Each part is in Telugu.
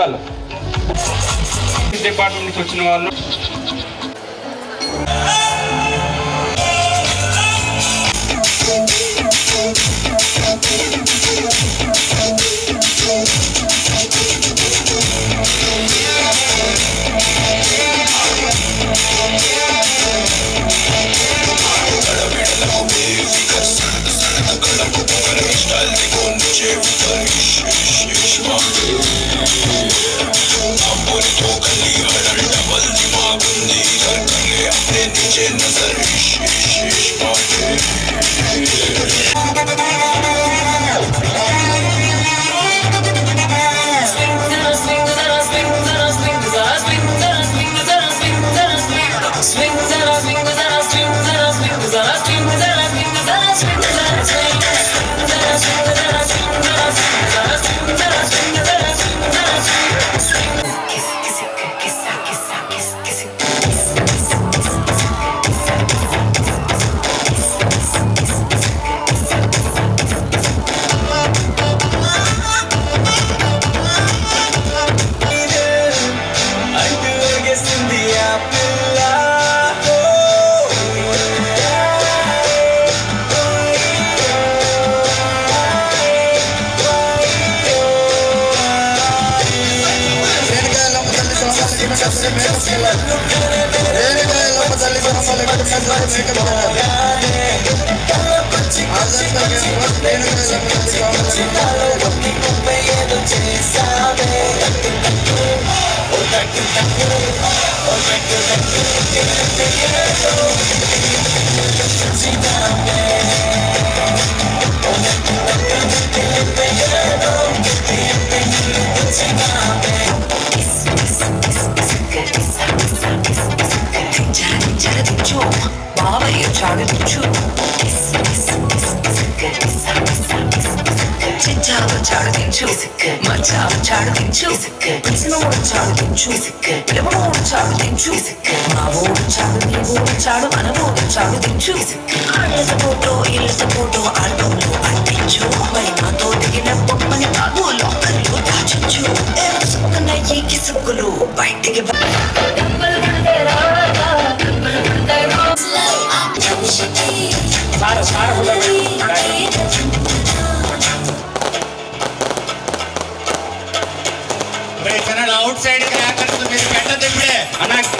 వాళ్ళు. డిపార్ట్మెంట్ నుంచి వచ్చిన వాళ్ళు. Sen niye ne diyeceğin nazar iş iş iş Bak బావయ్య చాడదించు చిచ్చావ చాడదించు మచ్చావ చాడదించు పిలిచినోడు పిలవనోడు చాడదించు మా ఊరు చాడు నీ ఊరు చాడు మన ఊరు చాడదించు ఆడేత ఫోటో ఇళ్ళ ఫోటో ఆల్బమ్లు అంటించు మరి నాతో దిగిన బొమ్మని కాదు లోకల్లో దాచించు ఈ కిసుక్కులు బయటికి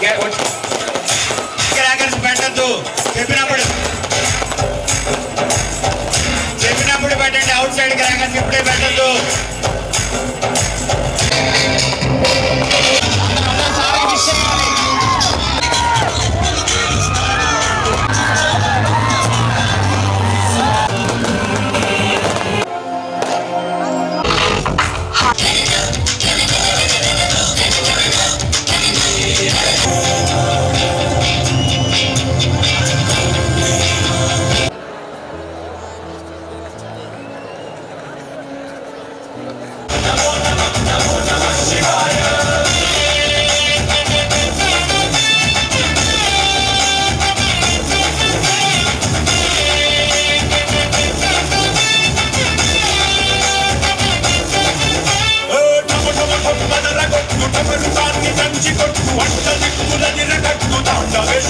ఇక్కడ గ్యా- పెట్టద్దు చెప్పినప్పుడు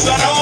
Sara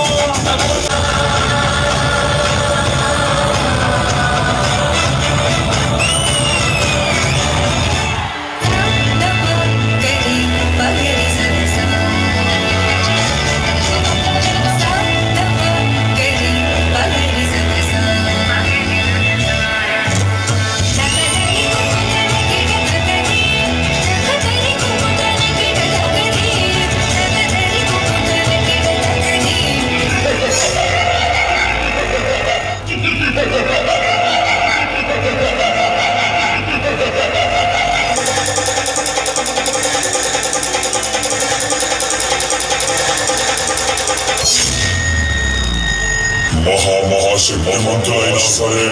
ఏముంటాయినా సరే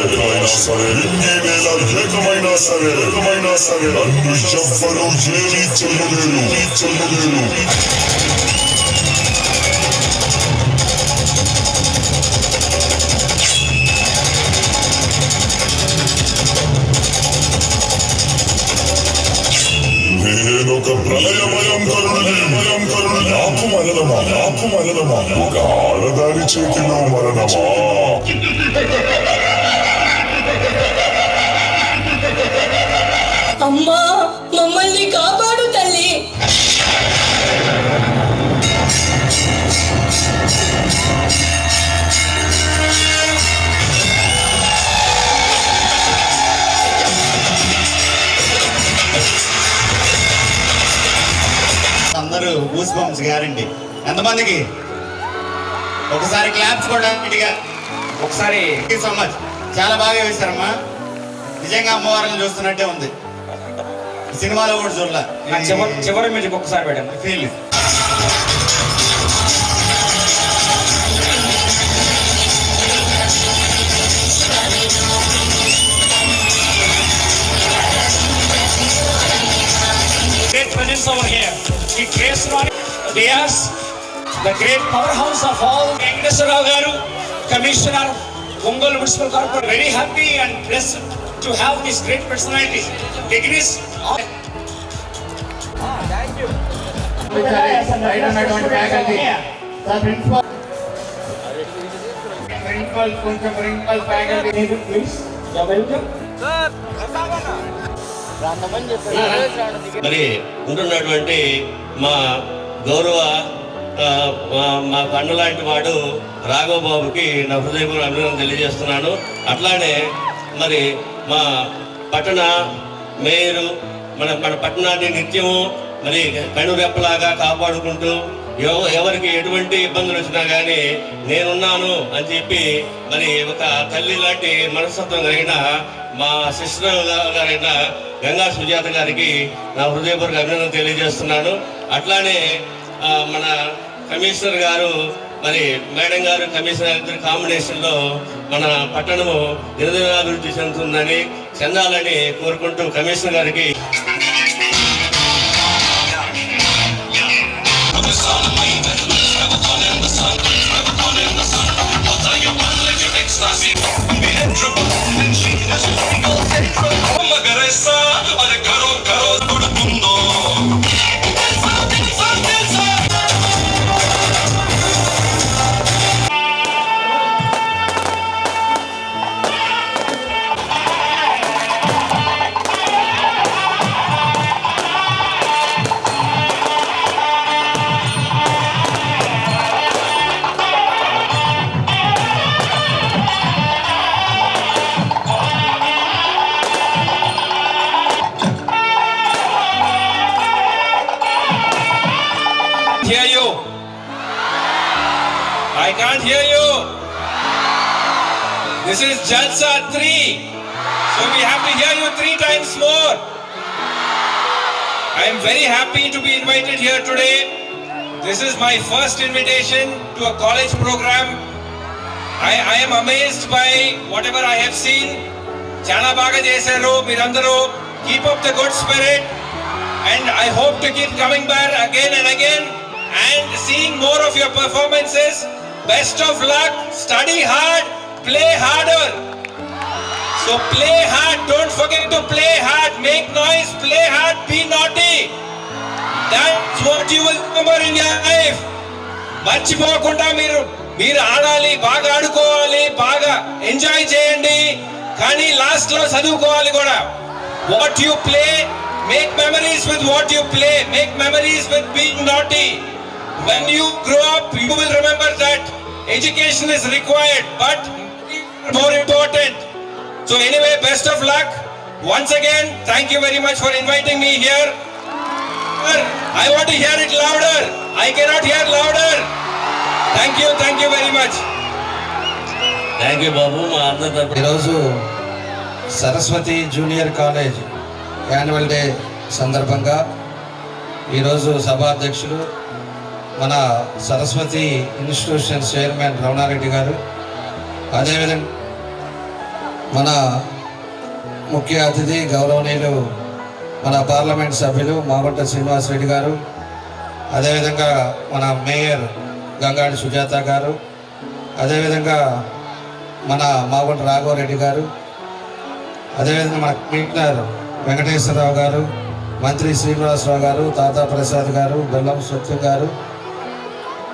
సరే ఎన్ని వేల ఏకమైనా సరే ఏకమైనా సరే నన్ను ఎవ్వరూ ఏమీ చెల్లలేరు చెల్లలేరు నేనొక ప్రళయ భయంకరుడిని భయంకరుడు నాకు మరణమా నాకు మరణమా ఒక ఆడదారి చేతిలో మరణమా? అమ్మా మమ్మల్ని కాపాడు తల్లి. అందరూ గూస్ బంప్స్ గ్యారంటీ ఎంతమందికి? ఒకసారి క్లాప్స్ కూడా ఇటుగా ఒకసారి సో మచ్ చాలా బాగా వేశారమ్మా. నిజంగా అమ్మవారిని చూస్తున్నట్టే ఉంది. సినిమాలో కూడా చూడలే. చివరి చివరి మ్యూజిక్ ఒకసారి పెట్టండి. Feel The great powerhouse of all. Gangnesarao Garu. Commissioner, Ongol Municipal Corporation. Very happy and blessed to have these great personalities. Degrees of బయట ఉన్నటువంటి ఫ్యాకల్టీ సార్ ప్రిన్సిపల్ ప్రిన్సిపల్ కొంచెం principal faculty please. You're welcome. మరి ఉంటున్నటువంటి మా గౌరవ ఆ, మా- మా కన్ను లాంటి వాడు రాఘవ బాబుకి నా హృదయపూర్వక అభినందన తెలియజేస్తున్నాను. అట్లానే మరి మా పట్టణ మేయరు మన మన పట్టణాన్ని నిత్యము మరి కనురెప్పలాగా కాపాడుకుంటూ ఎవ- ఎవరికి ఎటువంటి ఇబ్బందులు వచ్చినా కానీ నేనున్నాను అని చెప్పి మరి ఒక తల్లి లాంటి మనస్తత్వం కలిగిన మా సిస్టర్ గారైన గంగా సుజాత గారికి నా హృదయపూర్వక అభినందన తెలియజేస్తున్నాను. అట్లానే మన కమిషనర్ గారు మరి మేడం గారు కమిషనర్ ఇద్దరు కాంబినేషన్లో మన పట్టణము దినదినాభివృద్ధి చెందుతుందని చెందాలని కోరుకుంటూ కమిషనర్ గారికి hear is Jalsa 3. So we have to hear you three times more. I am very happy to be invited here today. This is my first invitation to a college program. I, I am amazed by whatever I have seen. Chana Baga Jesero, Mirandaro, keep up the good spirit. And I hope to keep coming back again and again and seeing more of your performances. Best of luck, study hard, play harder. So play hard, don't forget to play hard, make noise, play hard, be naughty. That's what you will remember in your life. మర్చిపోకుండా మీరు మీరు ఆడాలి బాగా ఆడుకోవాలి బాగా ఎంజాయ్ చేయండి. కానీ లాస్ట్లో చదువుకోవాలి కూడా. What you play make memories with what you play make memories with being naughty when you grow up you will remember that education is required but more important so anyway best of luck once again thank you very much for inviting me here I want to hear it louder. I cannot hear louder. Thank you, thank you very much. Thank you బాబు మా అందరి తరపున ఈరోజు Saraswathi junior college annual day సందర్భంగా ఈరోజు సభాధ్యక్షులు మన సరస్వతి ఇన్స్టిట్యూషన్ చైర్మన్ రమణారెడ్డి గారు అదేవిధంగా మన ముఖ్య అతిథి గౌరవనీయులు మన పార్లమెంట్ సభ్యులు మావంట శ్రీనివాస్ రెడ్డి గారు అదేవిధంగా మన మేయర్ గంగాడి సుజాత గారు అదేవిధంగా మన మాగుంట రాఘవరెడ్డి గారు అదేవిధంగా మన కమిషనర్ వెంకటేశ్వరరావు గారు మంత్రి శ్రీనివాసరావు గారు తాతా ప్రసాద్ గారు బెల్లం సత్యం గారు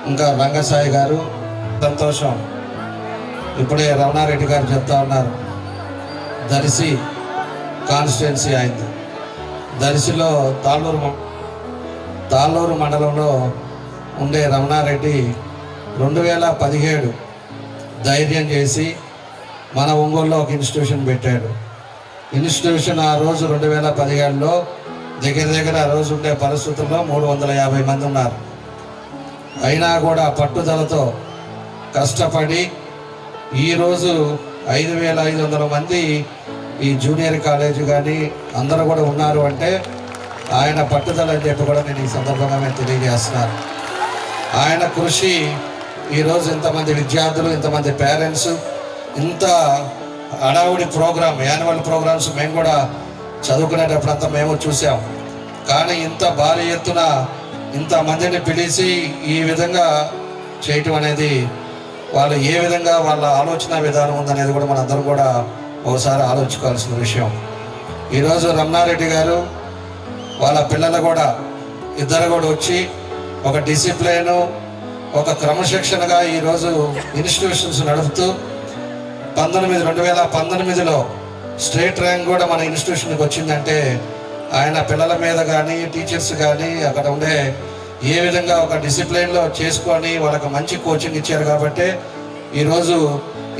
ఇంకా రంగసాయి గారు సంతోషం. ఇప్పుడే రమణారెడ్డి గారు చెప్తా ఉన్నారు. దర్శి కాన్స్టిట్యున్సీ అయింది. దర్శిలో తాళ్ళూరు మ- తాళ్ళూరు మండలంలో ఉండే రమణారెడ్డి రెండు వేల పదిహేడు ధైర్యం చేసి మన ఒంగోలులో ఒక ఇన్స్టిట్యూషన్ పెట్టాడు. ఇన్స్టిట్యూషన్ ఆ రోజు రెండు వేల పదిహేడులో దగ్గర దగ్గర ఆ రోజు ఉండే పరిస్థితుల్లో మూడు వందల యాభై మంది ఉన్నారు. అయినా కూడా పట్టుదలతో కష్టపడి ఈరోజు ఐదు వేల ఐదు వందల మంది ఈ జూనియర్ కాలేజ్ కానీ అందరూ కూడా ఉన్నారు అంటే ఆయన పట్టుదల అని చెప్పి కూడా నేను ఈ సందర్భంగా నేను తెలియజేస్తున్నాను. ఆయన కృషి ఈరోజు ఇంతమంది విద్యార్థులు ఇంతమంది పేరెంట్స్ ఇంత హడావుడి ప్రోగ్రామ్ యాన్యువల్ ప్రోగ్రామ్స్ మేము కూడా చదువుకునేటప్పుడంతా మేము చూసాం. కానీ ఇంత భారీ ఎత్తున ఇంతమందిని పిలిచి ఈ విధంగా చేయటం అనేది వాళ్ళు ఏ విధంగా వాళ్ళ ఆలోచన విధానం ఉందనేది కూడా మనందరం కూడా ఒకసారి ఆలోచించుకోవాల్సిన విషయం. ఈరోజు రమణారెడ్డి గారు వాళ్ళ పిల్లలు కూడా ఇద్దరు కూడా వచ్చి ఒక డిసిప్లైన్ ఒక క్రమశిక్షణగా ఈరోజు ఇన్స్టిట్యూషన్స్ నడుపుతూ పంతొమ్మిది రెండు వేల పంతొమ్మిదిలో స్టేట్ ర్యాంక్ కూడా మన ఇన్స్టిట్యూషన్కి వచ్చిందంటే ఆయన పిల్లల మీద కానీ టీచర్స్ కానీ అక్కడ ఉండే ఏ విధంగా ఒక డిసిప్లైన్లో చేసుకొని వాళ్ళకి మంచి కోచింగ్ ఇచ్చారు కాబట్టి ఈరోజు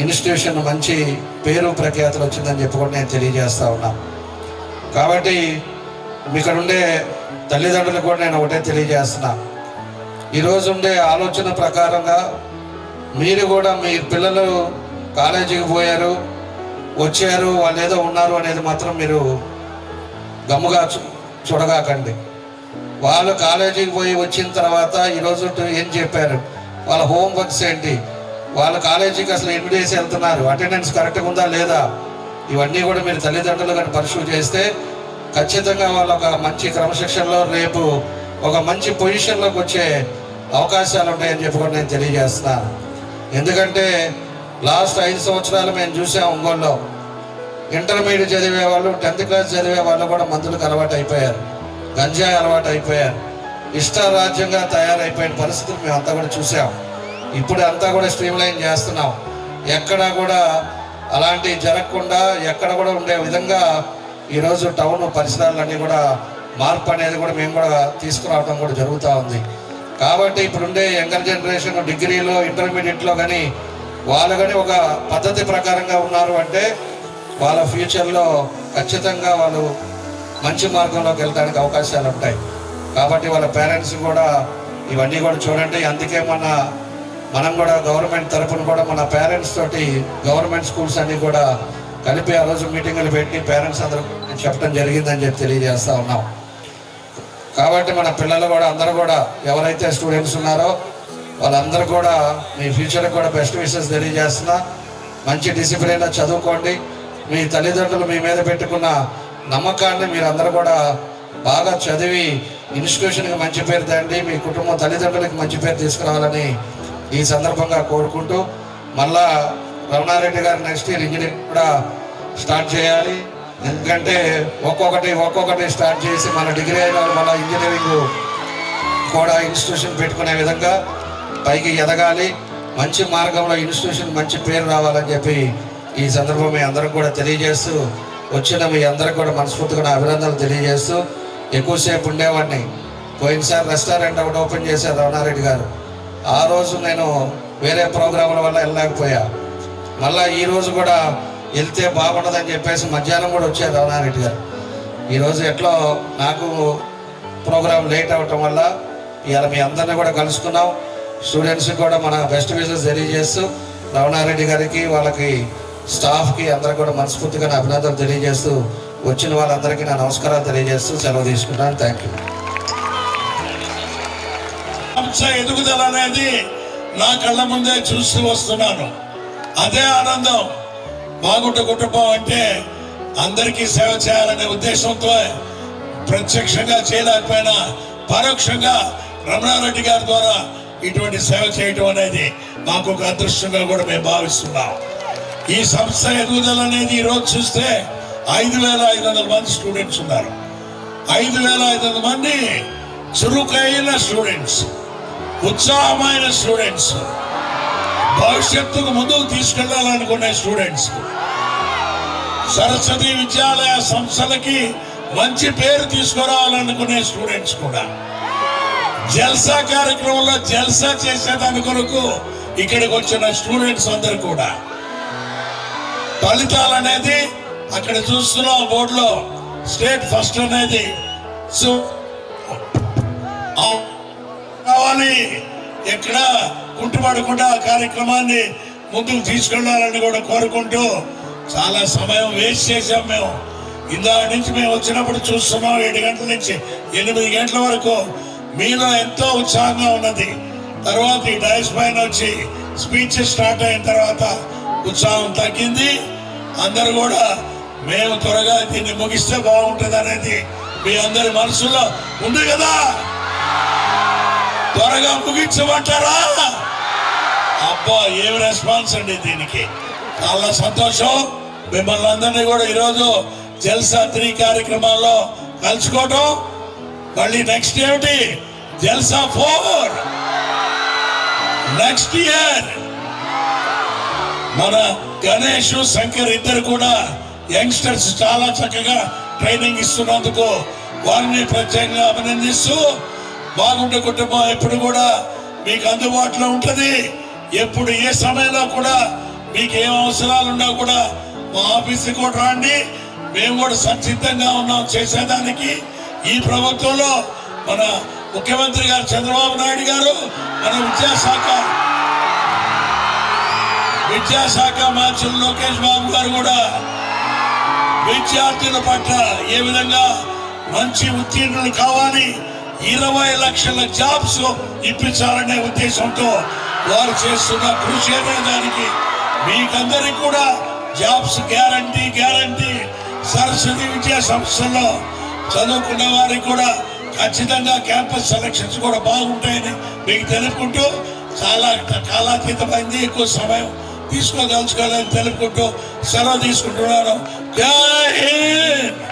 ఇన్స్టిట్యూషన్ మంచి పేరు ప్రఖ్యాతలు వచ్చిందని చెప్పి కూడా నేను తెలియజేస్తా ఉన్నా. కాబట్టి ఇక్కడ ఉండే తల్లిదండ్రులు కూడా నేను ఒకటే తెలియజేస్తున్నా. ఈరోజు ఉండే ఆలోచన ప్రకారంగా మీరు కూడా మీ పిల్లలు కాలేజీకి పోయారు వచ్చారు వాళ్ళు ఏదో ఉన్నారు అనేది మాత్రం మీరు గమ్ముగా చూడగాకండి. వాళ్ళు కాలేజీకి పోయి వచ్చిన తర్వాత ఈరోజు ఏం చెప్పారు? వాళ్ళ హోంవర్క్స్ ఏంటి? వాళ్ళ కాలేజీకి అసలు ఇన్విటేసి వెళ్తున్నారు? అటెండెన్స్ కరెక్ట్గా ఉందా లేదా? ఇవన్నీ కూడా మీరు తల్లిదండ్రులు కానీ పరిశీలి చేస్తే ఖచ్చితంగా వాళ్ళు ఒక మంచి క్రమశిక్షణలో రేపు ఒక మంచి పొజిషన్లోకి వచ్చే అవకాశాలు ఉంటాయని చెప్పి కూడా నేను తెలియజేస్తున్నాను ఎందుకంటే లాస్ట్ ఐదు సంవత్సరాలు మేము చూసాం ఒంగోలులో. ఇంటర్మీడియట్ చదివే వాళ్ళు టెన్త్ క్లాస్ చదివే వాళ్ళు కూడా మందులకు అలవాటు అయిపోయారు. గంజాయి అలవాటు అయిపోయారు ఇష్టారాజ్యంగా తయారైపోయిన పరిస్థితులు మేము అంతా కూడా చూసాం. ఇప్పుడు అంతా కూడా స్ట్రీమ్ లైన్ చేస్తున్నాం. ఎక్కడ కూడా అలాంటివి జరగకుండా ఎక్కడ కూడా ఉండే విధంగా ఈరోజు టౌన్ పరిసరాలన్నీ కూడా మార్పు అనేది కూడా మేము కూడా తీసుకురావడం కూడా జరుగుతూ ఉంది. కాబట్టి ఇప్పుడుండే యంగర్ జనరేషన్ డిగ్రీలో ఇంటర్మీడియట్లో కానీ వాళ్ళు కానీ ఒక పద్ధతి ప్రకారంగా ఉన్నారు అంటే వాళ్ళ ఫ్యూచర్లో ఖచ్చితంగా వాళ్ళు మంచి మార్గంలోకి వెళ్ళడానికి అవకాశాలు ఉంటాయి. కాబట్టి వాళ్ళ పేరెంట్స్ కూడా ఇవన్నీ కూడా చూడండి. అందుకే మన మనం కూడా గవర్నమెంట్ తరఫున కూడా మన పేరెంట్స్ తోటి గవర్నమెంట్ స్కూల్స్ అన్నీ కూడా కలిపి ఆ రోజు మీటింగులు పెట్టి పేరెంట్స్ అందరూ చెప్పడం జరిగిందని చెప్పి తెలియజేస్తా ఉన్నాం. కాబట్టి మన పిల్లలు కూడా అందరూ కూడా ఎవరైతే స్టూడెంట్స్ ఉన్నారో వాళ్ళందరూ కూడా మీ ఫ్యూచర్కి కూడా బెస్ట్ విషెస్ తెలియజేస్తున్నా. మంచి డిసిప్లిన్లో చదువుకోండి. మీ తల్లిదండ్రులు మీ మీద పెట్టుకున్న నమ్మకాన్ని మీరందరూ కూడా బాగా చదివి ఇన్స్టిట్యూషన్కి మంచి పేరు తండి మీ కుటుంబం తల్లిదండ్రులకి మంచి పేరు తీసుకురావాలని ఈ సందర్భంగా కోరుకుంటూ మళ్ళా రమణారెడ్డి గారు నెక్స్ట్ ఇయర్ ఇంజనీరింగ్ కూడా స్టార్ట్ చేయాలి. ఎందుకంటే ఒక్కొక్కటి ఒక్కొక్కటి స్టార్ట్ చేసి మన డిగ్రీ అయిన వాళ్ళు ఇంజనీరింగ్ కూడా ఇన్స్టిట్యూషన్ పెట్టుకునే విధంగా పైకి ఎదగాలి. మంచి మార్గంలో ఇన్స్టిట్యూషన్ మంచి పేరు రావాలని చెప్పి ఈ సందర్భం మీ అందరం కూడా తెలియజేస్తూ వచ్చిన మీ అందరికి కూడా మనస్ఫూర్తిగా అభినందనలు తెలియజేస్తూ ఎక్కువసేపు ఉండేవాడిని. పోయినసారి రెస్టారెంట్ ఒకటి ఓపెన్ చేశారు రమణారెడ్డి గారు. ఆ రోజు నేను వేరే ప్రోగ్రాముల వల్ల వెళ్ళలేకపోయా. మళ్ళా ఈ రోజు కూడా వెళ్తే బాగుండదని చెప్పేసి మధ్యాహ్నం కూడా వచ్చారు రమణారెడ్డి గారు. ఈరోజు ఎట్లో నాకు ప్రోగ్రామ్ లేట్ అవటం వల్ల ఇవాళ మీ అందరిని కూడా కలుసుకున్నాం. స్టూడెంట్స్కి కూడా మన బెస్ట్ విషెస్ తెలియజేస్తూ రమణారెడ్డి గారికి వాళ్ళకి స్టాఫ్కి అందరూ కూడా మనస్ఫూర్తిగా నా అభినందనలు తెలియజేస్తూ వచ్చిన వాళ్ళందరికీ నా నమస్కారాలు తెలియజేస్తూ సెలవు తీసుకుంటాను. థ్యాంక్ యూ ఎదుగుదల అనేది నా కళ్ళ ముందే చూస్తూ వస్తున్నాను. అదే ఆనందం బాగుంట కుటుంబం అంటే అందరికీ సేవ చేయాలనే ఉద్దేశంతో ప్రత్యక్షంగా చేయలేకపోయినా పరోక్షంగా రమణారెడ్డి గారి ద్వారా ఇటువంటి సేవ చేయటం అనేది మాకు ఒక అదృష్టంగా కూడా మేము భావిస్తున్నాం. ఈ సంస్థ ఎదుగుదల అనేది ఈరోజు చూస్తే ఐదు వేల ఐదు వందల మంది స్టూడెంట్స్ ఉన్నారు. ఐదు వేల ఐదు వందల మంది చురుకైన స్టూడెంట్స్ ఉత్సాహమైన స్టూడెంట్స్ భవిష్యత్తుకు ముందుకు తీసుకెళ్ళాలనుకునే స్టూడెంట్స్ సరస్వతి విద్యాలయ సంస్థలకి మంచి పేరు తీసుకురావాలనుకునే స్టూడెంట్స్ కూడా. జల్సా కార్యక్రమంలో జల్సా చేసేదాని కొరకు ఇక్కడికి వచ్చిన స్టూడెంట్స్ అందరు కూడా. ఫలితాలు అనేది అక్కడ చూస్తున్నాం బోర్డులో. స్టేట్ ఫస్ట్ అనేది. సో కావాలి. ఎక్కడ కుంటుపడకుండా ఆ కార్యక్రమాన్ని ముందుకు తీసుకెళ్ళాలని కూడా కోరుకుంటూ చాలా సమయం వేస్ట్ చేసాం మేము. ఇందా నుంచి మేము వచ్చినప్పుడు చూస్తున్నాం ఏడు గంటల నుంచి ఎనిమిది గంటల వరకు మీలో ఎంతో ఉత్సాహంగా ఉన్నది. తర్వాత ఈ డైస్ పైన వచ్చి స్పీచ్ స్టార్ట్ అయిన తర్వాత ఉత్సాహం తగ్గింది. అందరు కూడా మేము త్వరగా దీన్ని ముగిస్తే బాగుంటుంది అనేది మీ అందరి మనసులో ఉంది కదా? త్వరగా ముగించమంటారా? అబ్బా ఏం రెస్పాన్స్ అండి దీనికి? చాలా సంతోషం. మిమ్మల్ని అందరినీ కూడా ఈరోజు జల్సా త్రీ కార్యక్రమాల్లో కలుసుకోవటం. మళ్ళీ నెక్స్ట్ ఏమిటి? జల్సా ఫోర్. Next year. మన గణేష్ శంకర్ ఇద్దరు కూడా యంగ్స్టర్స్ చాలా చక్కగా ట్రైనింగ్ ఇస్తున్నందుకు వారిని ప్రత్యేకంగా అభినందిస్తూ బాగుండే కుటుంబం ఎప్పుడు కూడా మీకు అందుబాటులో ఉంటుంది. ఎప్పుడు ఏ సమయంలో కూడా మీకు ఏం అవసరాలు ఉన్నా కూడా మా ఆఫీస్కి కూడా రండి. మేము కూడా సంసిద్ధంగా ఉన్నాం చేసేదానికి. ఈ ప్రభుత్వంలో మన ముఖ్యమంత్రి గారు చంద్రబాబు నాయుడు గారు మన విద్యాశాఖ విద్యాశాఖ మార్చులు లోకేష్ బాబు గారు కూడా విద్యార్థుల పట్ల ఏ విధంగా మంచి ఉత్తీర్ణులు కావాలి ఇరవై లక్షల జాబ్స్ ఇప్పించాలనే ఉద్దేశంతో వారు చేస్తున్న కృషి అనే దానికి మీకందరికి కూడా జాబ్స్ గ్యారంటీ గ్యారంటీ. సరస్వతి విద్యా సంస్థల్లో చదువుకున్న వారికి కూడా ఖచ్చితంగా క్యాంపస్ సెలక్షన్స్ కూడా బాగుంటాయని మీకు తెలుపుకుంటూ చాలా కాలాతీతమైంది. ఎక్కువ సమయం తీసుకొని ఉంచుకోవాలని తెలుపుకుంటూ సెలవు తీసుకుంటున్నాను జై హింద్!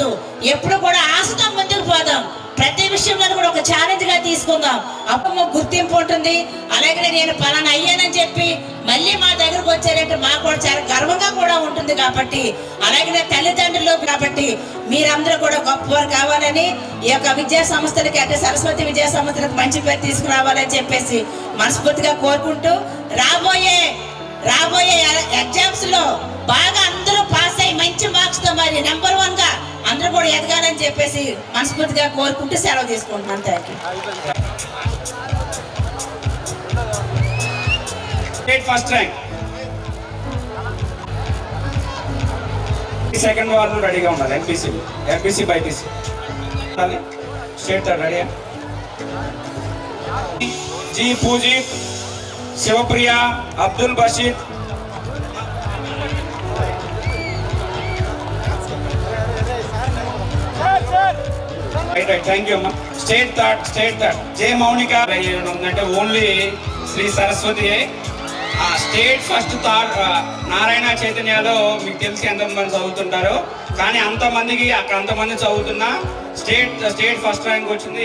ఉండకూడదు ఎప్పుడు కూడా ఆశతో ముందుకు పోదాం. ప్రతి విషయంలో కూడా ఒక ఛాలెంజ్గా తీసుకుందాం. అప్పుడు గుర్తింపు ఉంటుంది. అలాగే నేను పలానా అయ్యానని చెప్పి మళ్ళీ మా దగ్గరకు వచ్చారంటే మాకు కూడా చాలా గర్వంగా కూడా ఉంటుంది కాబట్టి అలాగే తల్లిదండ్రులు కాబట్టి మీరందరూ కూడా గొప్పవారు కావాలని ఈ యొక్క విద్యా సంస్థలకి అంటే సరస్వతి విద్యా సంస్థలకు మంచి పేరు తీసుకురావాలని చెప్పేసి మనస్ఫూర్తిగా కోరుకుంటూ రాబోయే రాబోయే ఎగ్జామ్స్లో బాగా అందరూ పాస్ అయ్యి మంచి మార్క్స్తో మరి నెంబర్ వన్గా అందరూ కూడా ఎదగాలని చెప్పేసి మనస్ఫూర్తిగా కోరుకుంటూ సెలవు తీసుకుంటున్నాను. Thank you state first rank second వాళ్ళు రెడీగా ఉండాలి MPC MPC BiPC state third ready G Pooji Sivapriya Abdul Basheed right right thank you అమ్మా. State thought state third J Mounika. ఉందంటే ఓన్లీ శ్రీ సరస్వతి ఆ స్టేట్ ఫస్ట్ థాట్ నారాయణ చైతన్యలో మీకు తెలిసి ఎంతమంది చదువుతుంటారు కానీ అంతమందికి అక్కడ అంతమంది చదువుతున్నా స్టేట్ స్టేట్ ఫస్ట్ ర్యాంక్ వచ్చింది.